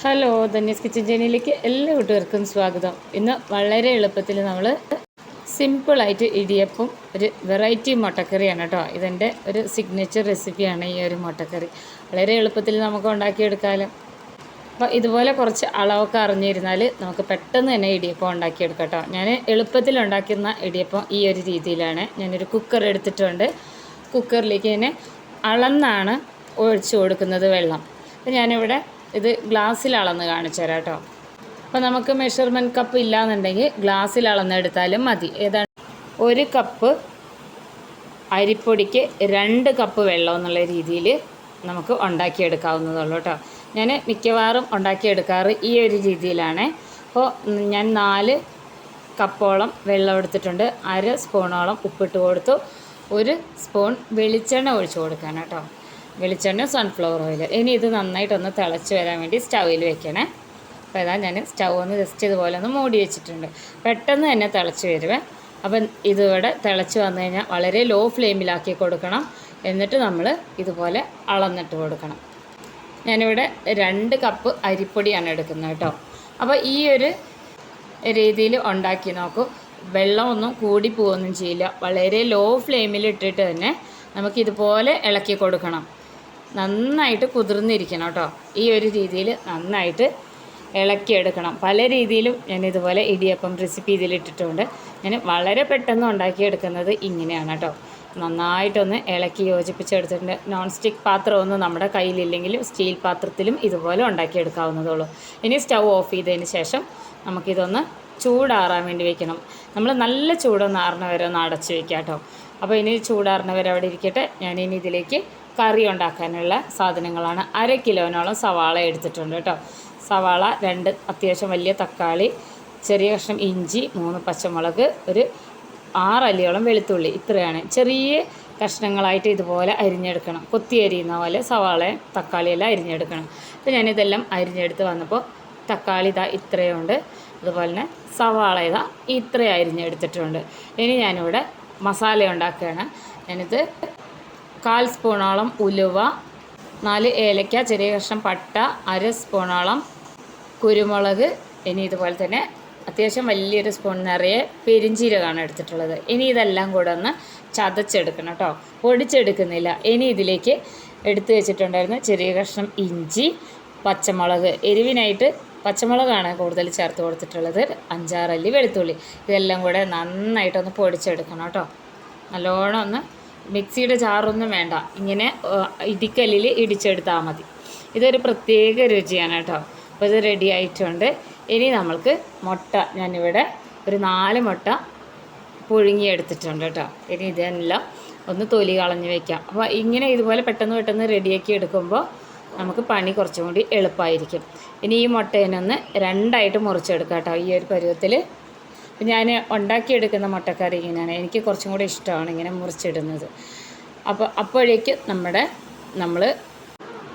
Hello ധന്യസ് kitchen ജേനിയിലേക്ക് എല്ലാ കൂട്ടുകാർക്കും സ്വാഗതം. ഇന്ന് വളരെ എളുപ്പത്തിൽ നമ്മൾ സിമ്പിളായിട്ട് ഇടിയപ്പം ഒരു വെറൈറ്റി മുട്ടക്കറിയാണ് കേട്ടോ. ഇതെന്റെ ഒരു സിഗ്നേച്ചർ റെസിപ്പിയാണ് ഈ ഒരു മുട്ടക്കറി. വളരെ എളുപ്പത്തിൽ നമുക്ക് ഉണ്ടാക്കിയെടുക്കാമല്ലോ അപ്പോൾ ഇതുപോലെ കുറച്ച് അളവൊക്കെ അറിഞ്ഞിരുന്നാൽ നമുക്ക് പെട്ടെന്ന് തന്നെ ഇടിയപ്പം ഉണ്ടാക്കിയെടുക്കാം കേട്ടോ. ഞാൻ എളുപ്പത്തിൽ ഉണ്ടാക്കുന്ന ഇടിയപ്പം ഈ ഒരു രീതിയിലാണ്. ഞാനൊരു കുക്കർ എടുത്തിട്ടുണ്ട്. കുക്കറിലേക്ക് തന്നെ അളന്നാണ് ഒഴിച്ചു കൊടുക്കുന്നത് വെള്ളം. അപ്പോൾ ഞാനിവിടെ ഇത് ഗ്ലാസ്സിൽ അളന്ന് കാണിച്ചു തരാം കേട്ടോ. അപ്പോൾ നമുക്ക് മെഷർമെന്റ് കപ്പ് ഇല്ലാന്നുണ്ടെങ്കിൽ ഗ്ലാസ്സിൽ അളന്നെടുത്താലും മതി. ഏതാണ്? ഒരു കപ്പ് അരിപ്പൊടിക്ക് രണ്ട് കപ്പ് വെള്ളം എന്നുള്ള രീതിയിൽ നമുക്ക് ഉണ്ടാക്കിയെടുക്കാവുന്നതുള്ളൂ കേട്ടോ. ഞാൻ മിക്കവാറും ഉണ്ടാക്കിയെടുക്കാറ് ഈ ഒരു രീതിയിലാണ്. അപ്പോൾ ഞാൻ നാല് കപ്പോളം വെള്ളം എടുത്തിട്ടുണ്ട്. അര സ്പൂണോളം ഉപ്പിട്ട് കൊടുത്തു. ഒരു സ്പൂൺ വെളിച്ചെണ്ണ ഒഴിച്ചു കൊടുക്കാൻ കേട്ടോ. വെളിച്ചെണ്ണ സൺഫ്ലവർ ഓയിൽ ഇനി ഇത് നന്നായിട്ടൊന്ന് തിളച്ച് വരാൻ വേണ്ടി സ്റ്റൗവിൽ വെക്കണേ. അപ്പോൾ ഇതാ ഞാൻ സ്റ്റൗ ഒന്ന് ജസ്റ്റ് ഇതുപോലെ ഒന്ന് മൂടി വെച്ചിട്ടുണ്ട്. പെട്ടെന്ന് തന്നെ തിളച്ച് വരുവേ. അപ്പം ഇതിവിടെ തിളച്ച് വന്നു കഴിഞ്ഞാൽ വളരെ ലോ ഫ്ലെയിമിലാക്കി കൊടുക്കണം. എന്നിട്ട് നമ്മൾ ഇതുപോലെ അളന്നിട്ട് കൊടുക്കണം. ഞാനിവിടെ രണ്ട് കപ്പ് അരിപ്പൊടിയാണ് എടുക്കുന്നത് കേട്ടോ. അപ്പോൾ ഈ ഒരു രീതിയിൽ ഉണ്ടാക്കി നോക്കൂ. വെള്ളമൊന്നും കൂടി പോവുകയൊന്നും ചെയ്യില്ല. വളരെ ലോ ഫ്ലെയിമിൽ ഇട്ടിട്ട് തന്നെ നമുക്കിതുപോലെ ഇളക്കി കൊടുക്കണം. നന്നായിട്ട് കുതിർന്നിരിക്കണം കേട്ടോ. ഈ ഒരു രീതിയിൽ നന്നായിട്ട് ഇളക്കിയെടുക്കണം. പല രീതിയിലും ഞാൻ ഇതുപോലെ ഇടിയപ്പം റെസിപ്പി ഇതിലിട്ടിട്ടുണ്ട്. ഞാൻ വളരെ പെട്ടെന്ന് ഉണ്ടാക്കിയെടുക്കുന്നത് ഇങ്ങനെയാണ് കേട്ടോ. നന്നായിട്ടൊന്ന് ഇളക്കി യോജിപ്പിച്ചെടുത്തിട്ടുണ്ട്. നോൺ സ്റ്റിക്ക് പാത്രമൊന്നും നമ്മുടെ കയ്യിലില്ലെങ്കിലും സ്റ്റീൽ പാത്രത്തിലും ഇതുപോലെ ഉണ്ടാക്കിയെടുക്കാവുന്നതുള്ളൂ ഇനി സ്റ്റൗ ഓഫ് ചെയ്തതിന് ശേഷം നമുക്കിതൊന്ന് ചൂടാറാൻ വേണ്ടി വെക്കണം. നമ്മൾ നല്ല ചൂടൊന്ന് ആറിന് വരെ ഒന്ന് അടച്ച് വെക്കാം കേട്ടോ. അപ്പോൾ ഇനി ചൂടാറിന് വരെ അവിടെ ഇരിക്കട്ടെ. ഞാനിനി ഇതിലേക്ക് കറി ഉണ്ടാക്കാനുള്ള സാധനങ്ങളാണ്. അര കിലോനോളം സവാള എടുത്തിട്ടുണ്ട് കേട്ടോ. സവാള രണ്ട് അത്യാവശ്യം വലിയ തക്കാളി ചെറിയ കഷ്ണം ഇഞ്ചി മൂന്ന് പച്ചമുളക് ഒരു ആറല്ലിയോളം വെളുത്തുള്ളി ഇത്രയാണ്. ചെറിയ കഷ്ണങ്ങളായിട്ട് ഇതുപോലെ അരിഞ്ഞെടുക്കണം. കൊത്തി അരിയുന്ന പോലെ സവാള തക്കാളിയെല്ലാം അരിഞ്ഞെടുക്കണം. അപ്പോൾ ഞാനിതെല്ലാം അരിഞ്ഞെടുത്ത് വന്നപ്പോൾ തക്കാളി ഇതാ ഇത്രയുണ്ട്. അതുപോലെ തന്നെ സവാള ഇതാ ഇത്രയും അരിഞ്ഞെടുത്തിട്ടുണ്ട്. ഇനി ഞാനിവിടെ മസാല ഉണ്ടാക്കുകയാണ്. ഞാനിത് കാൽ സ്പൂണോളം ഉലുവ നാല് ഏലക്ക ചെറിയ കഷ്ണം പട്ട അര സ്പൂണോളം കുരുമുളക് ഇനി ഇതുപോലെ തന്നെ അത്യാവശ്യം വലിയൊരു സ്പൂൺ നിറയെ പെരിഞ്ചീരകമാണ് എടുത്തിട്ടുള്ളത്. ഇനി ഇതെല്ലാം കൂടെ ഒന്ന് ചതച്ചെടുക്കണം കേട്ടോ. പൊടിച്ചെടുക്കുന്നില്ല. ഇനി ഇതിലേക്ക് എടുത്തു വെച്ചിട്ടുണ്ടായിരുന്ന ചെറിയ കഷ്ണം ഇഞ്ചി പച്ചമുളക്. എരിവിനായിട്ട് പച്ചമുളകാണ് കൂടുതൽ ചേർത്ത് കൊടുത്തിട്ടുള്ളത്. അഞ്ചാറല്ലി വെളുത്തുള്ളി. ഇതെല്ലാം കൂടെ നന്നായിട്ടൊന്ന് പൊടിച്ചെടുക്കണം കേട്ടോ. നല്ലോണം ഒന്ന് മിക്സിയുടെ ജാറൊന്നും വേണ്ട. ഇങ്ങനെ ഇടിക്കല്ലിൽ ഇടിച്ചെടുത്താൽ മതി. ഇതൊരു പ്രത്യേക രുചിയാണ് കേട്ടോ. അപ്പോൾ ഇത് റെഡി ആയിട്ടുണ്ട്. ഇനി നമ്മൾക്ക് മുട്ട ഞാനിവിടെ ഒരു നാല് മുട്ട പുഴുങ്ങിയെടുത്തിട്ടുണ്ട് കേട്ടോ. ഇനി ഇതെല്ലാം ഒന്ന് തൊലി കളഞ്ഞ് വെക്കാം. അപ്പോൾ ഇങ്ങനെ ഇതുപോലെ പെട്ടെന്ന് പെട്ടെന്ന് റെഡിയാക്കി എടുക്കുമ്പോൾ നമുക്ക് പണി കുറച്ചും കൂടി എളുപ്പമായിരിക്കും ഇനി ഈ മുട്ടേനൊന്ന് രണ്ടായിട്ട് മുറിച്ചെടുക്കാം കേട്ടോ. ഈ ഒരു പരുവത്തിൽ ഞാൻ ഉണ്ടാക്കിയെടുക്കുന്ന മുട്ടക്കറി ഇങ്ങനെയാണ്. എനിക്ക് കുറച്ചും കൂടി ഇഷ്ടമാണ് ഇങ്ങനെ മുറിച്ചിടുന്നത്. അപ്പോൾ അപ്പോഴേക്ക് നമ്മുടെ നമ്മൾ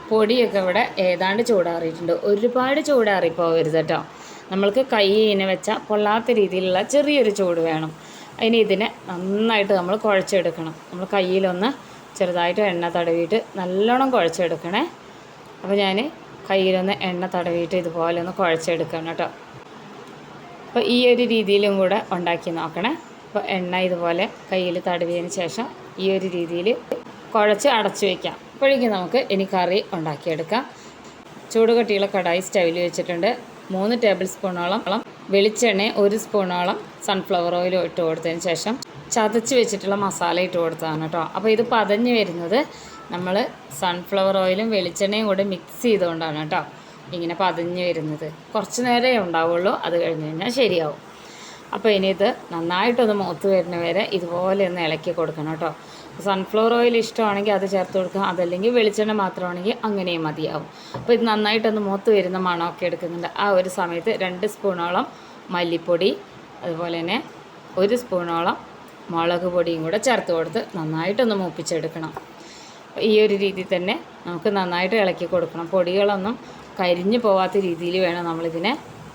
പൊടിയൊക്കെ ഇവിടെ ഏതാണ്ട് ചൂടാറിയിട്ടുണ്ട്. ഒരുപാട് ചൂടാറിപ്പോവരുത് കേട്ടോ. നമ്മൾക്ക് കൈ ഇങ്ങനെ വെച്ചാൽ പൊള്ളാത്ത രീതിയിലുള്ള ചെറിയൊരു ചൂട് വേണം. അതിന് ഇതിനെ നന്നായിട്ട് നമ്മൾ കുഴച്ചെടുക്കണം. നമ്മൾ കയ്യിലൊന്ന് ചെറുതായിട്ട് എണ്ണ തടവിയിട്ട് നല്ലോണം കുഴച്ചെടുക്കണേ. അപ്പോൾ ഞാൻ കയ്യിലൊന്ന് എണ്ണ തടവിയിട്ട് ഇതുപോലെ ഒന്ന് കുഴച്ചെടുക്കണം കേട്ടോ. അപ്പോൾ ഈ ഒരു രീതിയിലും കൂടെ ഉണ്ടാക്കി നോക്കണേ. അപ്പോൾ എണ്ണ ഇതുപോലെ കയ്യിൽ തടവിയതിന് ശേഷം ഈ ഒരു രീതിയിൽ കുഴച്ച് അടച്ചു വയ്ക്കാം. അപ്പോഴേക്കും നമുക്ക് ഇനി കറി ഉണ്ടാക്കിയെടുക്കാം. ചൂടുകട്ടിയുള്ള കടായി സ്റ്റൗവിൽ വെച്ചിട്ടുണ്ട്. മൂന്ന് ടേബിൾ സ്പൂണോളം വെളിച്ചെണ്ണ ഒരു സ്പൂണോളം സൺഫ്ലവർ ഓയിൽ ഇട്ട് കൊടുത്തതിന് ശേഷം ചതച്ച് വെച്ചിട്ടുള്ള മസാല ഇട്ട് കൊടുത്തതാണ് കേട്ടോ. അപ്പോൾ ഇത് പതഞ്ഞ് വരുന്നത് നമ്മൾ സൺഫ്ലവർ ഓയിലും വെളിച്ചെണ്ണയും കൂടെ മിക്സ് ചെയ്തുകൊണ്ടാണ് കേട്ടോ. ഇങ്ങനെ പതിഞ്ഞ് വരുന്നത്. കുറച്ച് നേരമേ ഉണ്ടാവുള്ളൂ അത് കഴിഞ്ഞ് കഴിഞ്ഞാൽ ശരിയാവും. അപ്പോൾ ഇനി ഇത് നന്നായിട്ടൊന്ന് മൂത്ത് വരുന്ന വരെ ഇതുപോലെ ഒന്ന് ഇളക്കി കൊടുക്കണം കേട്ടോ. സൺഫ്ലവർ ഓയിൽ ഇഷ്ടമാണെങ്കിൽ അത് ചേർത്ത് കൊടുക്കുക. അതല്ലെങ്കിൽ വെളിച്ചെണ്ണ മാത്രമാണെങ്കിൽ അങ്ങനെയും മതിയാവും. അപ്പോൾ ഇത് നന്നായിട്ടൊന്ന് മൂത്ത് വരുന്ന മണമൊക്കെ എടുക്കുന്നുണ്ട്. ആ ഒരു സമയത്ത് രണ്ട് സ്പൂണോളം മല്ലിപ്പൊടി അതുപോലെ തന്നെ ഒരു സ്പൂണോളം മുളക് പൊടിയും കൂടെ ചേർത്ത് കൊടുത്ത് നന്നായിട്ടൊന്ന് മൂപ്പിച്ചെടുക്കണം. ഈ ഒരു രീതിയിൽ തന്നെ നമുക്ക് നന്നായിട്ട് ഇളക്കി കൊടുക്കണം. പൊടികളൊന്നും കരിഞ്ഞു പോവാത്ത രീതിയിൽ വേണം നമ്മളിതിനെ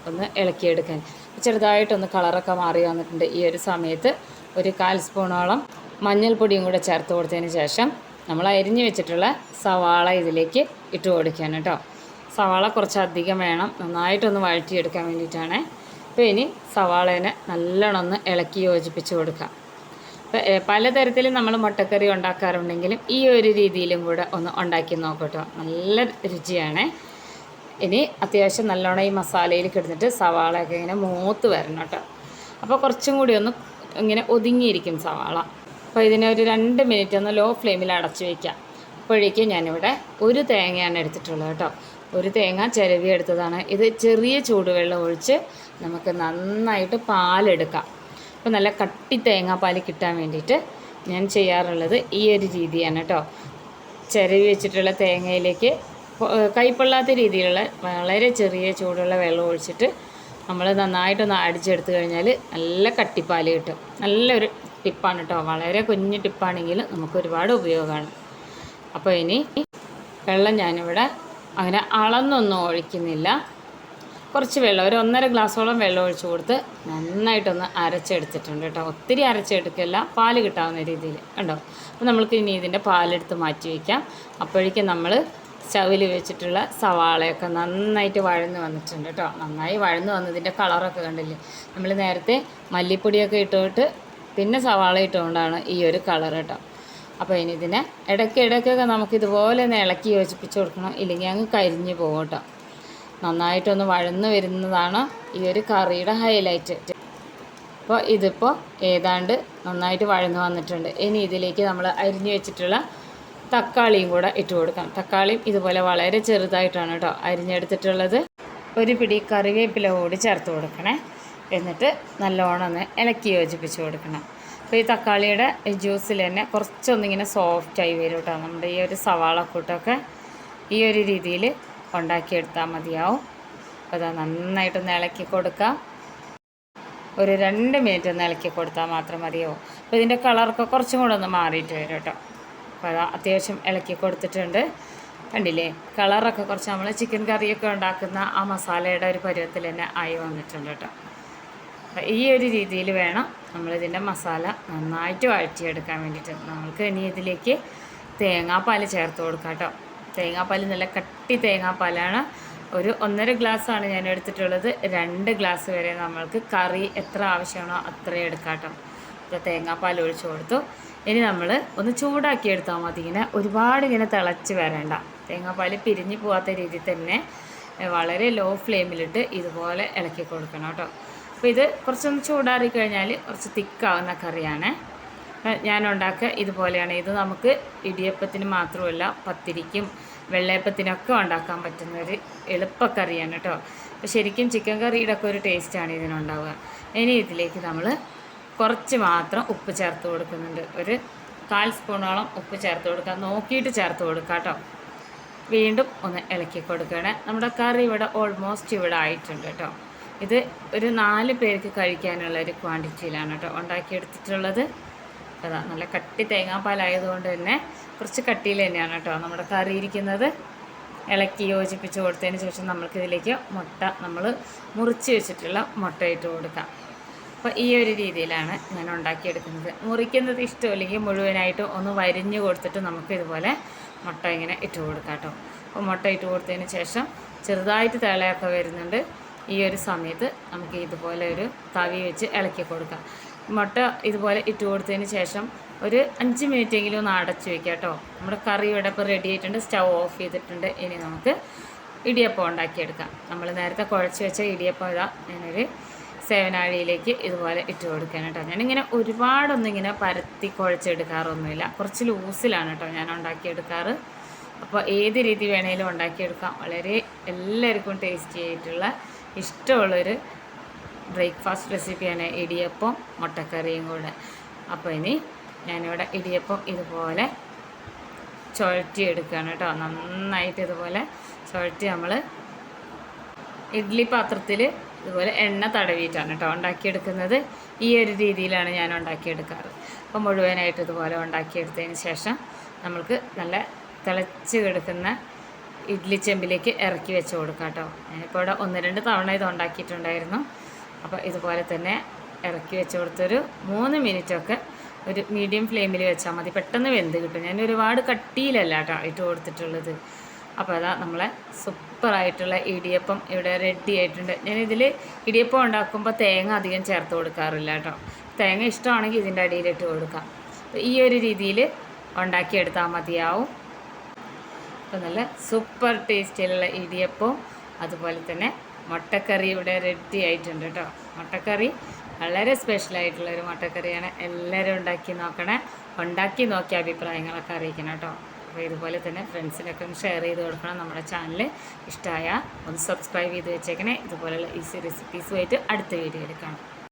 ഒന്ന് ഇളക്കിയെടുക്കാൻ. ചെറുതായിട്ടൊന്ന് കളറൊക്കെ മാറി വന്നിട്ടുണ്ട് ഈ ഒരു സമയത്ത്. ഒരു കാൽ സ്പൂണോളം മഞ്ഞൾപ്പൊടിയും കൂടെ ചേർത്ത് കൊടുത്തതിന് ശേഷം നമ്മൾ അരിഞ്ഞു വെച്ചിട്ടുള്ള സവാള ഇതിലേക്ക് ഇട്ട് കൊടുക്കാൻ കേട്ടോ. സവാള കുറച്ചധികം വേണം. നന്നായിട്ടൊന്ന് വഴറ്റിയെടുക്കാൻ വേണ്ടിയിട്ടാണ്. അപ്പോൾ ഇനി സവാളേനെ നല്ലോണം ഒന്ന് ഇളക്കി യോജിപ്പിച്ച് കൊടുക്കാം. പലതരത്തിലും നമ്മൾ മുട്ടക്കറി ഉണ്ടാക്കാറുണ്ടെങ്കിലും ഈ ഒരു രീതിയിലും കൂടെ ഒന്ന് ഉണ്ടാക്കി നോക്കട്ടോ നല്ല രുചിയാണ്. ഇനി അത്യാവശ്യം നല്ലോണം ഈ മസാലയിൽ കിടന്നിട്ട് സവാളയൊക്കെ ഇങ്ങനെ മൂത്ത് വരണം കേട്ടോ. അപ്പോൾ കുറച്ചും കൂടി ഒന്ന് ഇങ്ങനെ ഒതുങ്ങിയിരിക്കും സവാള. അപ്പോൾ ഇതിനെ ഒരു രണ്ട് മിനിറ്റ് ഒന്ന് ലോ ഫ്ലെയിമിൽ അടച്ചു വയ്ക്കാം അപ്പോഴേക്കും ഞാനിവിടെ ഒരു തേങ്ങയാണ് എടുത്തിട്ടുള്ളത് കേട്ടോ. ഒരു തേങ്ങ ചിരവി എടുത്തതാണ്. ഇത് ചെറിയ ചൂടുവെള്ളം ഒഴിച്ച് നമുക്ക് നന്നായിട്ട് പാലെടുക്കാം. അപ്പോൾ നല്ല കട്ടി തേങ്ങാപ്പാൽ കിട്ടാൻ വേണ്ടിയിട്ട് ഞാൻ ചെയ്യാറുള്ളത് ഈ ഒരു രീതിയാണ് കേട്ടോ. ചിരവി വെച്ചിട്ടുള്ള തേങ്ങയിലേക്ക് കൈപ്പൊള്ളാത്ത രീതിയിലുള്ള വളരെ ചെറിയ ചൂടുള്ള വെള്ളം ഒഴിച്ചിട്ട് നമ്മൾ നന്നായിട്ടൊന്ന് അടിച്ചെടുത്ത് കഴിഞ്ഞാൽ നല്ല കട്ടിപ്പാൽ കിട്ടും. നല്ലൊരു ടിപ്പാണ് കേട്ടോ വളരെ കുഞ്ഞു ടിപ്പാണെങ്കിൽ നമുക്ക് ഒരുപാട് ഉപയോഗമാണ്. അപ്പോൾ ഇനി വെള്ളം ഞാനിവിടെ അങ്ങനെ അളന്നൊന്നും ഒഴിക്കുന്നില്ല. കുറച്ച് വെള്ളം ഒരു ഒന്നര ഗ്ലാസ്സോളം വെള്ളം ഒഴിച്ച് കൊടുത്ത് നന്നായിട്ടൊന്ന് അരച്ചെടുത്തിട്ടുണ്ട് കേട്ടോ ഒത്തിരി അരച്ചെടുക്കില്ല പാൽ കിട്ടാവുന്ന രീതിയിൽ കണ്ടോ? അപ്പോൾ നമ്മൾക്ക് ഇനി ഇതിന്റെ പാലെടുത്ത് മാറ്റി വയ്ക്കാം അപ്പോഴേക്കും നമ്മൾ സ്റ്റവിൽ വെച്ചിട്ടുള്ള സവാളയൊക്കെ നന്നായിട്ട് വഴന്ന് വന്നിട്ടുണ്ട് കേട്ടോ. നന്നായി വഴന്ന് വന്നതിന്റെ കളറൊക്കെ കണ്ടില്ലേ? നമ്മൾ നേരത്തെ മല്ലിപ്പൊടിയൊക്കെ ഇട്ടോട്ട് പിന്നെ സവാള ഇട്ടുകൊണ്ടാണ് ഈ ഒരു കളർ കേട്ടോ. അപ്പോൾ ഇനി ഇതിനെ ഇടയ്ക്ക് ഇടയ്ക്കൊക്കെ നമുക്ക് ഇതുപോലെ ഒന്ന് ഇളക്കി യോജിപ്പിച്ച് കൊടുക്കണം. ഇല്ലെങ്കിൽ അങ്ങ് കരിഞ്ഞു പോകും കേട്ടോ. നന്നായിട്ടൊന്ന് വഴന്ന് വരുന്നതാണ് ഈ ഒരു കറിയുടെ ഹൈലൈറ്റ് അപ്പോൾ ഇതിപ്പോൾ ഏതാണ്ട് നന്നായിട്ട് വഴന്ന് വന്നിട്ടുണ്ട്. ഇനി ഇതിലേക്ക് നമ്മൾ അരിഞ്ഞു വെച്ചിട്ടുള്ള തക്കാളിയും കൂടെ ഇട്ട് കൊടുക്കാം. തക്കാളിയും ഇതുപോലെ വളരെ ചെറുതായിട്ടാണ് കേട്ടോ അരിഞ്ഞെടുത്തിട്ടുള്ളത്. ഒരു പിടി കറിവേപ്പില കൂടി ചേർത്ത് കൊടുക്കണേ. എന്നിട്ട് നല്ലോണം ഒന്ന് ഇളക്കി യോജിപ്പിച്ച് കൊടുക്കണം. അപ്പോൾ ഈ തക്കാളിയുടെ ജ്യൂസിൽ തന്നെ കുറച്ചൊന്നിങ്ങനെ സോഫ്റ്റായി വരും കേട്ടോ. നമ്മുടെ ഈ ഒരു സവാള കൂട്ടൊക്കെ ഈ ഒരു രീതിയിൽ ഉണ്ടാക്കിയെടുത്താൽ മതിയാവും. അപ്പോൾ അത് നന്നായിട്ടൊന്ന് ഇളക്കി കൊടുക്കാം. ഒരു രണ്ട് മിനിറ്റ് ഒന്ന് ഇളക്കി കൊടുത്താൽ മാത്രം മതിയാവും. അപ്പോൾ ഇതിന്റെ കളറൊക്കെ കുറച്ചും കൂടെ ഒന്ന് മാറിയിട്ട് വരും കേട്ടോ. അപ്പോൾ അത് അത്യാവശ്യം ഇളക്കി കൊടുത്തിട്ടുണ്ട്. കണ്ടില്ലേ? കളറൊക്കെ കുറച്ച് നമ്മൾ ചിക്കൻ കറിയൊക്കെ ഉണ്ടാക്കുന്ന ആ മസാലയുടെ ഒരു പരുവത്തിൽ തന്നെ ആയി വന്നിട്ടുണ്ട് കേട്ടോ. അപ്പോൾ ഈ ഒരു രീതിയിൽ വേണം നമ്മളിതിന്റെ മസാല നന്നായിട്ട് വഴറ്റിയെടുക്കാൻ വേണ്ടിയിട്ട്. നമ്മൾക്ക് ഇനി ഇതിലേക്ക് തേങ്ങാപ്പാൽ ചേർത്ത് കൊടുക്കാം കേട്ടോ. തേങ്ങാപ്പാൽ നല്ല കട്ടി തേങ്ങാപ്പാലാണ്. ഒരു ഒന്നര ഗ്ലാസ്സാണ് ഞാൻ എടുത്തിട്ടുള്ളത്. രണ്ട് ഗ്ലാസ് വരെ നമ്മൾക്ക് കറി എത്ര ആവശ്യമാണോ അത്രയും എടുക്കാം കേട്ടോ. അപ്പോൾ തേങ്ങാപ്പാൽ ഒഴിച്ചു കൊടുത്തു. ഇനി നമ്മൾ ഒന്ന് ചൂടാക്കി എടുത്താൽ മതി. ഇങ്ങനെ ഒരുപാട് ഇങ്ങനെ തിളച്ച് വരണ്ട. തേങ്ങാപ്പാൽ പിരിഞ്ഞു പോകാത്ത രീതിയിൽ തന്നെ വളരെ ലോ ഫ്ലെയിമിലിട്ട് ഇതുപോലെ ഇളക്കി കൊടുക്കണം കേട്ടോ. അപ്പോൾ ഇത് കുറച്ചൊന്ന് ചൂടാറി കഴിഞ്ഞാൽ കുറച്ച് തിക്കാവുന്ന കറിയാണ്. ഞാൻ ഉണ്ടാക്കുക ഇതുപോലെയാണ്. ഇത് നമുക്ക് ഇടിയപ്പത്തിന് മാത്രമല്ല പത്തിരിക്കും വെള്ളയപ്പത്തിനൊക്കെ ഉണ്ടാക്കാൻ പറ്റുന്ന ഒരു എളുപ്പക്കറിയാണ് കേട്ടോ. അപ്പോൾ ശരിക്കും ചിക്കൻ കറിയുടെ ഒക്കെ ഒരു ടേസ്റ്റാണ് ഇതിനുണ്ടാവുക. ഇനി ഇതിലേക്ക് നമ്മൾ കുറച്ച് മാത്രം ഉപ്പ് ചേർത്ത് കൊടുക്കുന്നുണ്ട്. ഒരു കാൽ സ്പൂണോളം ഉപ്പ് ചേർത്ത് കൊടുക്കുക. നോക്കിയിട്ട് ചേർത്ത് കൊടുക്കുക കേട്ടോ. വീണ്ടും ഒന്ന് ഇളക്കി കൊടുക്കുകയാണ്. നമ്മുടെ കറി ഇവിടെ ഓൾമോസ്റ്റ് ഇവിടെ ആയിട്ടുണ്ട് കേട്ടോ. ഇത് ഒരു നാല് പേർക്ക് കഴിക്കാനുള്ള ഒരു ക്വാണ്ടിറ്റിയിലാണ് കേട്ടോ ഉണ്ടാക്കിയെടുത്തിട്ടുള്ളത്. അതാ നല്ല കട്ടി തേങ്ങാപ്പാലായതുകൊണ്ട് തന്നെ കുറച്ച് കട്ടിയിൽ തന്നെയാണ് കേട്ടോ നമ്മുടെ കറി ഇരിക്കുന്നത്. ഇളക്കി യോജിപ്പിച്ച് കൊടുത്തതിന് ശേഷം നമ്മൾക്കിതിലേക്ക് മുട്ട നമ്മൾ മുറിച്ച് വെച്ചിട്ടുള്ള മുട്ട ഇട്ട് കൊടുക്കാം. അപ്പോൾ ഈ ഒരു രീതിയിലാണ് ഞാൻ ഉണ്ടാക്കിയെടുക്കുന്നത്. മുറിക്കുന്നത് ഇഷ്ടമില്ലെങ്കിൽ മുഴുവനായിട്ട് ഒന്ന് വരിഞ്ഞു കൊടുത്തിട്ട് നമുക്ക് ഇതുപോലെ മുട്ട ഇങ്ങനെ ഇട്ട് കൊടുക്കാം കേട്ടോ. അപ്പോൾ മുട്ട ഇട്ട് കൊടുത്തതിന് ശേഷം ചെറുതായിട്ട് തിളയൊക്കെ വരുന്നുണ്ട്. ഈ ഒരു സമയത്ത് നമുക്ക് ഇതുപോലെ ഒരു തവി വെച്ച് ഇളക്കി കൊടുക്കാം. മുട്ട ഇതുപോലെ ഇട്ട് കൊടുത്തതിന് ശേഷം ഒരു അഞ്ച് മിനിറ്റെങ്കിലും ഒന്ന് അടച്ച് വെക്കാം കേട്ടോ. നമ്മുടെ കറി ഇവിടെ ഇപ്പോൾ റെഡി ആയിട്ടുണ്ട്. സ്റ്റൗ ഓഫ് ചെയ്തിട്ടുണ്ട്. ഇനി നമുക്ക് ഇടിയപ്പം ഉണ്ടാക്കിയെടുക്കാം. നമ്മൾ നേരത്തെ കുഴച്ച് വെച്ച ഇടിയപ്പം ഇതാ ഞാനൊരു സേവനാഴിയിലേക്ക് ഇതുപോലെ ഇട്ട് കൊടുക്കാനായിട്ടോ ഞാനിങ്ങനെ ഒരുപാടൊന്നും ഇങ്ങനെ പരത്തി കുഴച്ചെടുക്കാറൊന്നുമില്ല. കുറച്ച് ലൂസിലാണ് കേട്ടോ ഞാൻ ഉണ്ടാക്കിയെടുക്കാറ്. അപ്പോൾ ഏത് രീതി വേണേലും ഉണ്ടാക്കിയെടുക്കാം. വളരെ എല്ലാവർക്കും ടേസ്റ്റി ആയിട്ടുള്ള ഇഷ്ടമുള്ളൊരു ബ്രേക്ക്ഫാസ്റ്റ് റെസിപ്പിയാണ് ഇടിയപ്പം മുട്ടക്കറിയും കൂടെ. അപ്പോൾ ഇനി ഞാനിവിടെ ഇടിയപ്പം ഇതുപോലെ ചുഴറ്റി എടുക്കുകയാണ് കേട്ടോ. നന്നായിട്ട് ഇതുപോലെ ചുഴറ്റി നമ്മൾ ഇഡ്ഡലി പാത്രത്തിൽ ഇതുപോലെ എണ്ണ തടവിയിട്ടാണ് കേട്ടോ ഉണ്ടാക്കിയെടുക്കുന്നത്. ഈ ഒരു രീതിയിലാണ് ഞാൻ ഉണ്ടാക്കിയെടുക്കാറ്. അപ്പോൾ മുഴുവനായിട്ട് ഇതുപോലെ ഉണ്ടാക്കിയെടുത്തതിന് ശേഷം നമ്മൾക്ക് നല്ല തിളച്ച് കിടക്കുന്ന ഇഡ്ലി ചെമ്പിലേക്ക് ഇറക്കി വെച്ച് കൊടുക്കാം കേട്ടോ. ഞാനിപ്പോൾ ഇവിടെ ഒന്ന് രണ്ട് തവണ ഇത് ഉണ്ടാക്കിയിട്ടുണ്ടായിരുന്നു. അപ്പോൾ ഇതുപോലെ തന്നെ ഇറക്കി വെച്ച് കൊടുത്തൊരു മൂന്ന് മിനിറ്റൊക്കെ ഒരു മീഡിയം ഫ്ലെയിമിൽ വെച്ചാൽ മതി. പെട്ടെന്ന് വെന്ത് കിട്ടും. ഞാൻ ഒരുപാട് കട്ടിയിലല്ല കേട്ടോ ഇട്ട് കൊടുത്തിട്ടുള്ളത്. അപ്പോൾ അതാ നമ്മളെ സൂപ്പറായിട്ടുള്ള ഇടിയപ്പം ഇവിടെ റെഡി ആയിട്ടുണ്ട്. ഞാൻ ഇതിൽ ഇടിയപ്പം ഉണ്ടാക്കുമ്പോൾ തേങ്ങ അധികം ചേർത്ത് കൊടുക്കാറില്ല കേട്ടോ. തേങ്ങ ഇഷ്ടമാണെങ്കിൽ ഇതിന്റെ അടിയിലിട്ട് കൊടുക്കാം. ഈ ഒരു രീതിയിൽ ഉണ്ടാക്കിയെടുത്താൽ മതിയാവും. അപ്പോൾ നല്ല സൂപ്പർ ടേസ്റ്റിലുള്ള ഇടിയപ്പവും അതുപോലെ തന്നെ മുട്ടക്കറി ഇവിടെ റെഡി ആയിട്ടുണ്ട് കേട്ടോ. മുട്ടക്കറി വളരെ സ്പെഷ്യലായിട്ടുള്ളൊരു മുട്ടക്കറിയാണ്. എല്ലാവരും ഉണ്ടാക്കി നോക്കണേ. ഉണ്ടാക്കി നോക്കിയ അഭിപ്രായങ്ങളൊക്കെ അറിയിക്കണം കേട്ടോ. അപ്പോൾ ഇതുപോലെ തന്നെ ഫ്രണ്ട്സിനൊക്കെ ഒന്ന് ഷെയർ ചെയ്ത് കൊടുക്കണം നമ്മുടെ ചാനൽ ഇഷ്ടമായ ഒന്ന് സബ്സ്ക്രൈബ് ചെയ്ത് വെച്ചേക്കണേ. ഇതുപോലെയുള്ള ഈസി റെസിപ്പീസുമായിട്ട് അടുത്ത വീഡിയോയിൽ എടുക്കണം